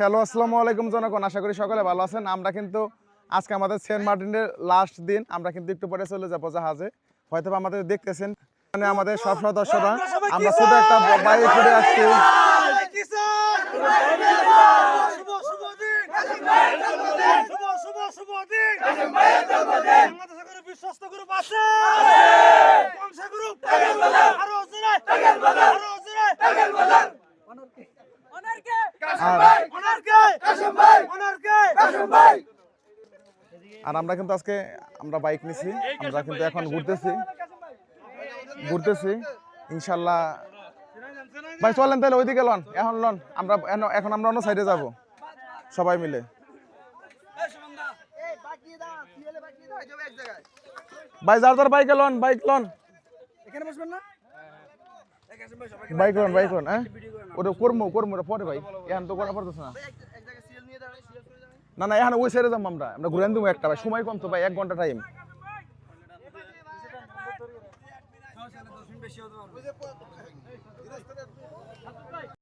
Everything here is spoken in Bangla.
হ্যালো আসসালামু আলাইকুম জনগণ। আশা করি সকলে ভালো আছেন। আমরা কিন্তু আজকে আমাদের সেন্ট মার্টিনের লাস্ট দিন। আমরা কিন্তু একটু পরে চলে যাব জাহাজে। হয়তো আমাদের দেখতেছেন মানে আমাদের সব সদস্যরা। আমরা শুধু একটা বাইরে ঘুরে আসছি। বিশ্বস্ত গ্রুপ আছে গ্রুপ আরও আরও আমরা কিন্তু আজকে আমরা বাইক নিছি আমরা কিন্তু এখন ঘুরতেছি। ঘুরতেছি ইনশাল্লাহ। ভাই চলেন তাহলে ওইদিকে লন এখন লন আমরা এখন- এখন আমরা অন্য সাইডে যাব সবাই মিলে। ভাই যার যার বাইকে লন বাইক লন। এখানে বসবেন না? বাইক লন বাইক লন হ্যাঁ? ওটা কর্ম কর্ম, ওটা পরে ভাই। এখন তো করা পড়তেছে না। না না, এখন ওই সাইডে যাব আমরা। আমরা ঘুরে দেবো একটা ভাই। সময় কম তো ভাই, এক ঘণ্টা টাইম